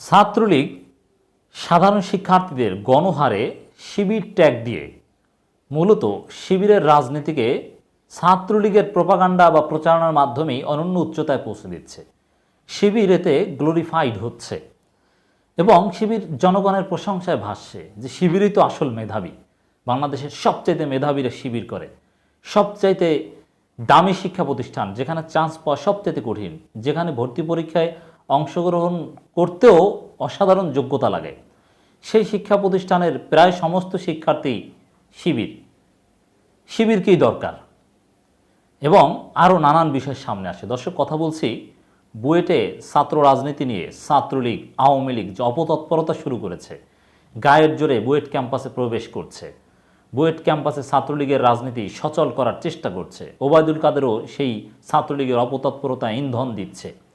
ছাত্রলীগ সাধারণ শিক্ষার্থীদের গণহারে শিবির ট্যাগ দিয়ে মূলত শিবিরের রাজনীতিকে ছাত্রলীগের প্রপাগান্ডা বা প্রচারণার মাধ্যমেই অনন্য উচ্চতায় পৌঁছে দিচ্ছে। শিবির এতে গ্লোরিফাইড হচ্ছে এবং শিবির জনগণের প্রশংসায় ভাসছে যে শিবিরই তো আসল মেধাবী। বাংলাদেশের সবচাইতে মেধাবীরা শিবির করে। সবচাইতে দামি শিক্ষা প্রতিষ্ঠান, যেখানে চান্স পাওয়া সবচাইতে কঠিন, যেখানে ভর্তি পরীক্ষায় অংশগ্রহণ করতেও অসাধারণ যোগ্যতা লাগে। সেই শিক্ষা প্রতিষ্ঠানের প্রায় সমস্ত শিক্ষার্থী শিবির। শিবিরকেই দরকার? এবং আরও নানান বিষয় সামনে আসে। দর্শক, কথা বলছি, বুয়েটে ছাত্র রাজনীতি নিয়ে ছাত্রলীগ, আওয়ামী লীগ যে অপতৎপরতা শুরু করেছে, গায়ের জোরে বুয়েট ক্যাম্পাসে প্রবেশ করছে। বুয়েট ক্যাম্পাসে ছাত্রলীগের রাজনীতি সচল করার চেষ্টা করছে। ওবায়দুল কাদেরও সেই ছাত্রলীগের অপতৎপরতা ইন্ধন দিচ্ছে।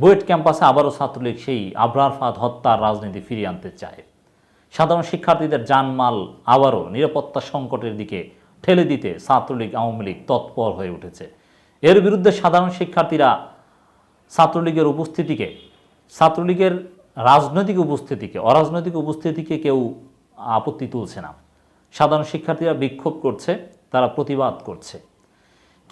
বুয়েট ক্যাম্পাসে আবারও ছাত্রলীগ সেই আবরার ফাদ হত্যার রাজনীতি ফিরিয়ে আনতে চায়। সাধারণ শিক্ষার্থীদের জানমাল আবারও নিরাপত্তা সংকটের দিকে ঠেলে দিতে ছাত্রলীগ আওয়ামী লীগ তৎপর হয়ে উঠেছে। এর বিরুদ্ধে সাধারণ শিক্ষার্থীরা ছাত্রলীগের উপস্থিতিকে, ছাত্রলীগের রাজনৈতিক উপস্থিতিকে, অরাজনৈতিক উপস্থিতিকে কেউ আপত্তি তুলছে না। সাধারণ শিক্ষার্থীরা বিক্ষোভ করছে, তারা প্রতিবাদ করছে।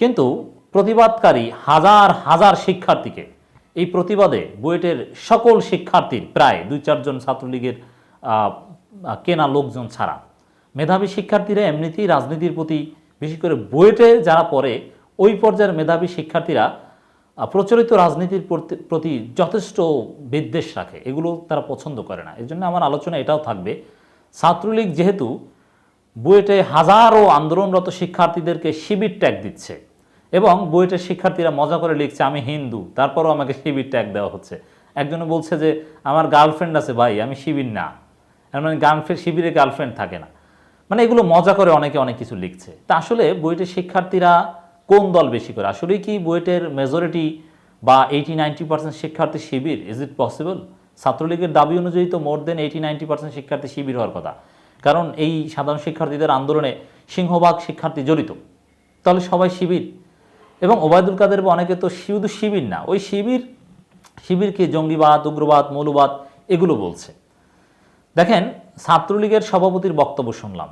কিন্তু প্রতিবাদকারী হাজার হাজার শিক্ষার্থীকে এই প্রতিবাদে বুয়েটের সকল শিক্ষার্থীর, প্রায় দুই চারজন ছাত্রলীগের কেনা লোকজন ছাড়া। মেধাবী শিক্ষার্থীরা এমনিতেই রাজনীতির প্রতি বিশেষ করে বুয়েটে যারা পড়ে, ওই পর্যায়ের মেধাবী শিক্ষার্থীরা প্রচলিত রাজনীতির প্রতি- যথেষ্ট বিদ্বেষ রাখে। এগুলো তারা পছন্দ করে না। এর জন্য আমার আলোচনা এটাও থাকবে। ছাত্রলীগ যেহেতু বুয়েটে হাজারো আন্দোলনরত শিক্ষার্থীদেরকে শিবির ট্যাগ দিচ্ছে এবং বুয়েটের শিক্ষার্থীরা মজা করে লিখছে, আমি হিন্দু। তারপরও আমাকে শিবির ট্যাগ দেওয়া হচ্ছে। একজনে বলছে যে, আমার গার্লফ্রেন্ড আছে ভাই, আমি শিবির না। মানে গার্লফ্রেন্ড শিবিরে গার্লফ্রেন্ড থাকে না। মানে এগুলো মজা করে অনেকে অনেক কিছু লিখছে। তা আসলে বুয়েটের শিক্ষার্থীরা কোন দল বেশি করে? আসলে কি বুয়েটের মেজরিটি বা এইটি নাইনটি পার্সেন্ট শিক্ষার্থী শিবির? ইজ ইট পসিবল ছাত্রলীগের দাবি অনুযায়ী তো মোর দেন এইটি নাইনটি পার্সেন্ট শিক্ষার্থী শিবির হওয়ার কথা। কারণ এই সাধারণ শিক্ষার্থীদের আন্দোলনে সিংহভাগ শিক্ষার্থী জড়িত। তাহলে সবাই শিবির? এবং ওবায়দুল কাদের অনেকে তো শুধু শিবির না, ওই শিবির শিবিরকে জঙ্গিবাদ, উগ্রবাদ, মৌলবাদ, এগুলো বলছে। দেখেন, ছাত্রলীগের সভাপতির বক্তব্য শুনলাম।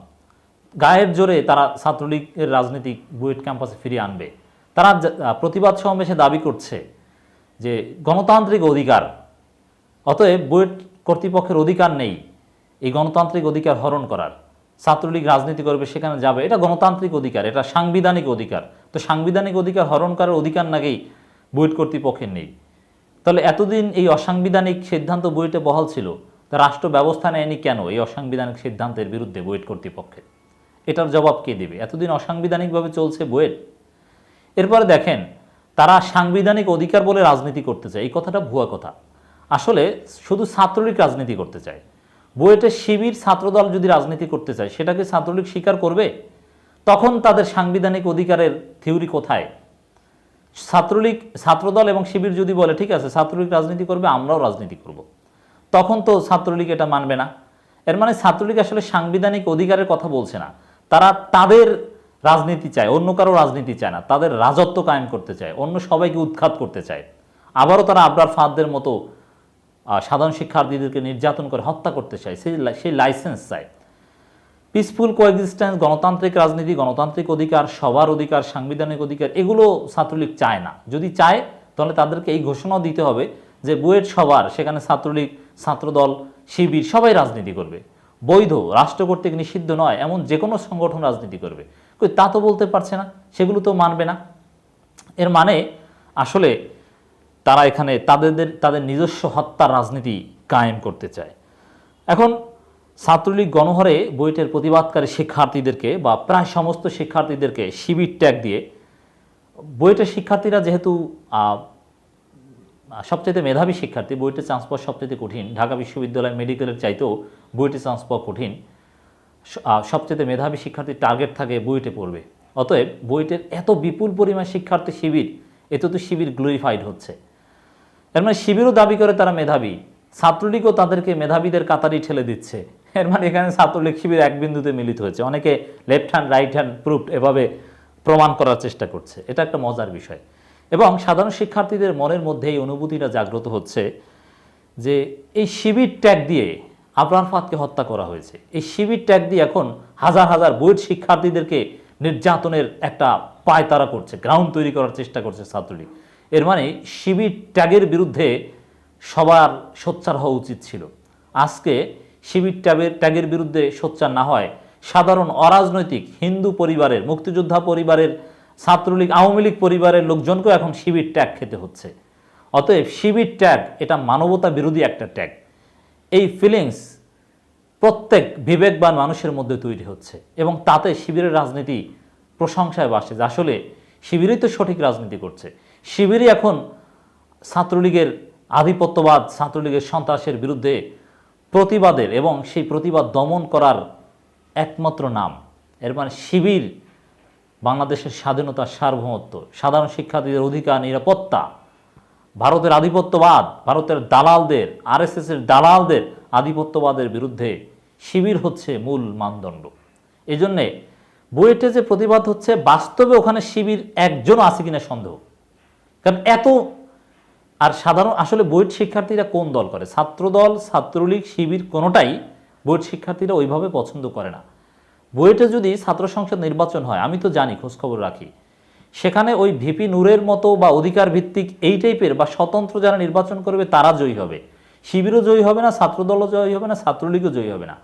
গায়ের জোরে তারা ছাত্রলীগের রাজনীতি বুয়েট ক্যাম্পাসে ফিরিয়ে আনবে। তারা প্রতিবাদ সমাবেশে দাবি করছে যে গণতান্ত্রিক অধিকার, অতএব বুয়েট কর্তৃপক্ষের অধিকার নেই, এই গণতান্ত্রিক অধিকার হরণ করার। ছাত্রলীগ রাজনীতি করবে, সেখানে যাবে। এটা গণতান্ত্রিক অধিকার, এটা সাংবিধানিক অধিকার। তো সাংবিধানিক অধিকার হরণ করার অধিকার নাকি বুয়েট কর্তৃপক্ষের নেই। তাহলে এতদিন এই অসাংবিধানিক সিদ্ধান্ত বুয়েটে বহাল ছিল, তা রাষ্ট্র ব্যবস্থা নেয়নি কেন এই অসাংবিধানিক সিদ্ধান্তের বিরুদ্ধে বুয়েট কর্তৃপক্ষের? এটার জবাব কে দেবে? এতদিন অসাংবিধানিকভাবে চলছে বুয়েট। এরপরে দেখেন, তারা সাংবিধানিক অধিকার বলে রাজনীতি করতে চায়। এই কথাটা ভুয়া কথা। আসলে শুধু ছাত্রলীগ রাজনীতি করতে চায়। বুয়েটের শিবির ছাত্রদল যদি রাজনীতি করতে চায় সেটাকে ছাত্রলীগ স্বীকার করবে? তখন তাদের সাংবিধানিক অধিকারের থিওরি কোথায়? ছাত্রলীগ, ছাত্রদল এবং শিবির যদি বলে, ঠিক আছে, ছাত্রলীগ রাজনীতি করবে, আমরাও রাজনীতি করব। তখন তো ছাত্রলীগ এটা মানবে না। এর মানে ছাত্রলীগ আসলে সাংবিধানিক অধিকারের কথা বলছে না। তারা তাদের রাজনীতি চায়, অন্য কারও রাজনীতি চায় না। তাদের রাজত্ব কায়েম করতে চায়, অন্য সবাইকে উৎখাত করতে চায়। আবারও তারা আবরার ফাঁদদের মতো সাধারণ শিক্ষার্থীদেরকে নির্যাতন করে হত্যা করতে চায়, সেই সেই লাইসেন্স চায়। পিসফুল কোএক্সিস্টেন্স গণতান্ত্রিক রাজনীতি, গণতান্ত্রিক অধিকার, সবার অধিকার, সাংবিধানিক অধিকার, এগুলো ছাত্রলীগ চায় না। যদি চায়, তাহলে তাদেরকে এই ঘোষণাও দিতে হবে যে বুয়েট সবার সেখানে ছাত্রলীগ, ছাত্রদল, শিবির সবাই রাজনীতি করবে। বৈধ, রাষ্ট্র কর্তৃক নিষিদ্ধ নয়, এমন যে কোনো সংগঠন রাজনীতি করবে। তা তো বলতে পারছে না, সেগুলো তো মানবে না। এর মানে আসলে তারা এখানে তাদের তাদের নিজস্ব হত্যার রাজনীতি কায়েম করতে চায়। এখন ছাত্রলীগ গণহরে বইটের প্রতিবাদকারী শিক্ষার্থীদেরকে বা প্রায় সমস্ত শিক্ষার্থীদেরকে শিবির ট্যাগ দিয়ে বইটের শিক্ষার্থীরা যেহেতু সবচেয়ে মেধাবী শিক্ষার্থী বইটে চান্স পাওয়া সবচেয়ে কঠিন। ঢাকা বিশ্ববিদ্যালয় মেডিকেলের চাইতেও বইটে চান্স পাওয়া কঠিন সবচেয়ে মেধাবী শিক্ষার্থীর টার্গেট থাকে বুয়েটে পড়বে। অতএব বুয়েটের এত বিপুল পরিমাণ শিক্ষার্থী শিবির, এতে তো শিবির গ্লোরিফাইড হচ্ছে। এর মানে শিবিরও দাবি করে তারা মেধাবী। ছাত্রলীগও তাদেরকে মেধাবীদের কাতারি ঠেলে দিচ্ছে। এর মানে এখানে ছাত্রলীগ শিবির এক বিন্দুতে মিলিত হয়েছে। অনেকে left hand right hand proof এভাবে প্রমাণ করার চেষ্টা করছে। এটা একটা মজার বিষয়। এবং সাধারণ শিক্ষার্থীদের মনের মধ্যে এই অনুভূতিটা জাগ্রত হচ্ছে যে এই শিবির ট্যাগ দিয়ে আবরার ফাতকে হত্যা করা হয়েছে। এই শিবির ট্যাগ দিয়ে এখন হাজার হাজার বইয়ের শিক্ষার্থীদেরকে নির্যাতনের একটা পায়তারা করছে গ্রাউন্ড তৈরি করার চেষ্টা করছে ছাত্রলীগ। এর মানে শিবির ট্যাগের বিরুদ্ধে সবার সোচ্চার হওয়া উচিত ছিল। আজকে শিবির ট্যাগের ট্যাগের বিরুদ্ধে সোচ্চার না হয় সাধারণ অরাজনৈতিক হিন্দু পরিবারের, মুক্তিযোদ্ধা পরিবারের, ছাত্রলীগ, আওয়ামী লীগ পরিবারের লোকজনকেও এখন শিবির ট্যাগ খেতে হচ্ছে। অতএব শিবির ট্যাগ এটা মানবতা বিরোধী একটা ট্যাগ এই ফিলিংস প্রত্যেক বিবেকবান মানুষের মধ্যে তৈরি হচ্ছে এবং তাতে শিবিরের রাজনীতি প্রশংসায় বাসে যে আসলে শিবিরই তো সঠিক রাজনীতি করছে। শিবিরই এখন ছাত্রলীগের আধিপত্যবাদ, ছাত্রলীগের সন্ত্রাসের বিরুদ্ধে প্রতিবাদের এবং সেই প্রতিবাদ দমন করার একমাত্র নাম। এর মানে শিবির বাংলাদেশের স্বাধীনতা সার্বভৌমত্ব, সাধারণ শিক্ষার্থীদের অধিকার, নিরাপত্তা, ভারতের আধিপত্যবাদ, ভারতের দালালদের, আরএসএস এর দালালদের আধিপত্যবাদের বিরুদ্ধে শিবির হচ্ছে মূল মানদণ্ড। এজন্যে বুয়েটে যে প্রতিবাদ হচ্ছে, বাস্তবে ওখানে শিবির একজনও আছে কিনা সন্দেহ। কারণ এত, আর সাধারণ, আসলে বইট শিক্ষার্থীরা কোন দল করে? ছাত্রদল, ছাত্রলীগ, শিবির কোনোটাই বইট শিক্ষার্থীরা ওইভাবে পছন্দ করে না। বুয়েটে যদি ছাত্র সংসদ নির্বাচন হয়, আমি তো জানি, খোঁজখবর রাখি, সেখানে ওই ভিপি নূরের মতো বা অধিকার ভিত্তিক এই টাইপের বা স্বতন্ত্র যারা নির্বাচন করবে, তারা জয়ী হবে। শিবিরও জয়ী হবে না, ছাত্রদলও জয়ী হবে না, ছাত্রলীগও জয়ী হবে না।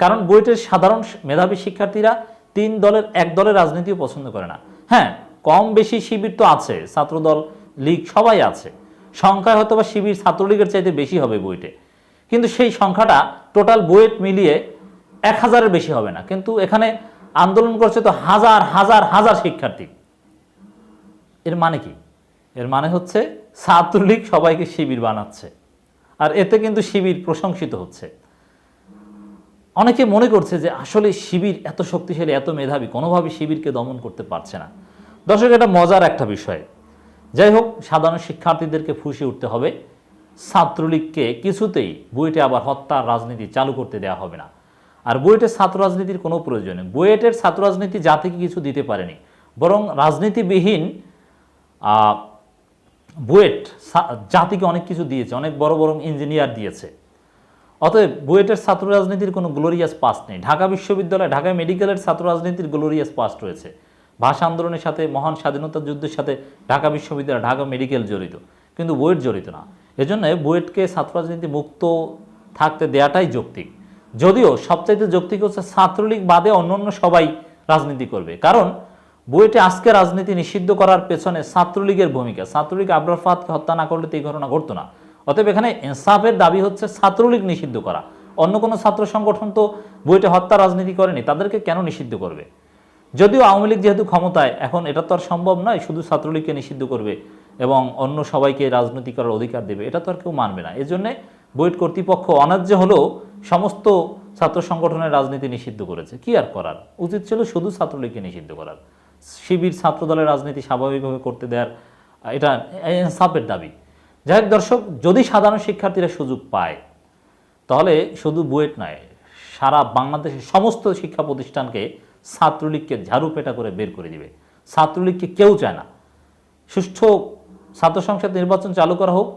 কারণ বুয়েটের সাধারণ মেধাবী শিক্ষার্থীরা তিন দলের, এক দলের রাজনীতিও পছন্দ করে না। হ্যাঁ কম বেশি শিবির তো আছে, ছাত্রদল লীগ সবাই আছে। সংখ্যায় হয়তো বা শিবির ছাত্রলীগের চাইতে বেশি হবে বইটে কিন্তু সেই সংখ্যাটা টোটাল বুয়েট মিলিয়ে এক হাজারের বেশি হবে না। কিন্তু এখানে আন্দোলন করছে তো হাজার হাজার হাজার শিক্ষার্থী। এর মানে কি? এর মানে হচ্ছে ছাত্রলীগ সবাইকে শিবির বানাচ্ছে। আর এতে কিন্তু শিবির প্রশংসিত হচ্ছে। অনেকে মনে করছে যে আসলে শিবির এত শক্তিশালী, এত মেধাবী, কোনোভাবে শিবিরকে দমন করতে পারছে না। দর্শক, এটা মজার একটা বিষয়। যাই হোক, সাধারণ শিক্ষার্থীদেরকে ফুসে উঠতে হবে। ছাত্রলীগকে কিছুতেই বুয়েটে আবার হত্যার রাজনীতি চালু করতে দেওয়া হবে না। আর বুয়েটের ছাত্র রাজনীতির কোনো প্রয়োজন নেই। বুয়েটের ছাত্র রাজনীতি জাতিকে কিছু দিতে পারেনি। বরং রাজনীতিবিহীন বুয়েট জাতিকে অনেক কিছু দিয়েছে, অনেক বড় বড় ইঞ্জিনিয়ার দিয়েছে। অতএব বুয়েটের ছাত্র রাজনীতির কোনো গ্লোরিয়াস পাস্ট নেই। ঢাকা বিশ্ববিদ্যালয়, ঢাকা মেডিকেলের ছাত্র রাজনীতির গ্লোরিয়াস পাস্ট রয়েছে। ভাষা আন্দোলনের সাথে, মহান স্বাধীনতা যুদ্ধের সাথে ঢাকা বিশ্ববিদ্যালয়, ঢাকা মেডিকেল জড়িত। কিন্তু বুয়েট জড়িত না। এজন্য বুয়েটকে ছাত্র রাজনীতি মুক্ত থাকতে দেয়াটাই যৌক্তিক। যদিও সবচাইতে যৌক্তিক হচ্ছে ছাত্রলীগ বাদে অন্যান্য সবাই রাজনীতি করবে। কারণ বুয়েটে আজকে রাজনীতি নিষিদ্ধ করার পেছনে ছাত্রলীগের ভূমিকা। ছাত্রলীগ আবরার ফাহাদকে হত্যা না করলে তো এই ঘটনা ঘটতো না। অতএব এখানে ইনসাফের দাবি হচ্ছে ছাত্রলীগ নিষিদ্ধ করা। অন্য কোনো ছাত্র সংগঠন তো বুয়েটে হত্যা রাজনীতি করেনি। তাদেরকে কেন নিষিদ্ধ করবে? যদিও আওয়ামী লীগ যেহেতু ক্ষমতায়, এখন এটা তো আর সম্ভব নয়, শুধু ছাত্রলীগকে নিষিদ্ধ করবে এবং অন্য সবাইকে রাজনীতি করার অধিকার দেবে, এটা তো আর কেউ মানবে না। এজন্য বুয়েট কর্তৃপক্ষ অন্যায্য হলেও সমস্ত ছাত্র সংগঠনের রাজনীতি নিষিদ্ধ করেছে। কি আর করার? উচিত ছিল শুধু ছাত্রলীগকে নিষিদ্ধ করার। শিবির ছাত্র দলের রাজনীতি স্বাভাবিকভাবে করতে দেওয়ার, এটা ইনসাফের দাবি। যাই হোক দর্শক, যদি সাধারণ শিক্ষার্থীরা সুযোগ পায়, তাহলে শুধু বুয়েট নয়, সারা বাংলাদেশের সমস্ত শিক্ষা প্রতিষ্ঠানকে ছাত্রলীগকে ঝাড়ু পেটা করে বের করে দিবে। ছাত্রলীগকে কেউ চায় না। সুষ্ঠু ছাত্র সংসদ নির্বাচন চালু করা হোক,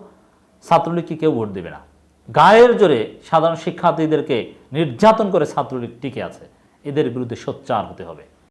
ছাত্রলীগকে কেউ ভোট দেবে না। গায়ের জোরে সাধারণ শিক্ষার্থীদেরকে নির্যাতন করে ছাত্রলীগ টিকে আছে। এদের বিরুদ্ধে সোচ্চার হতে হবে।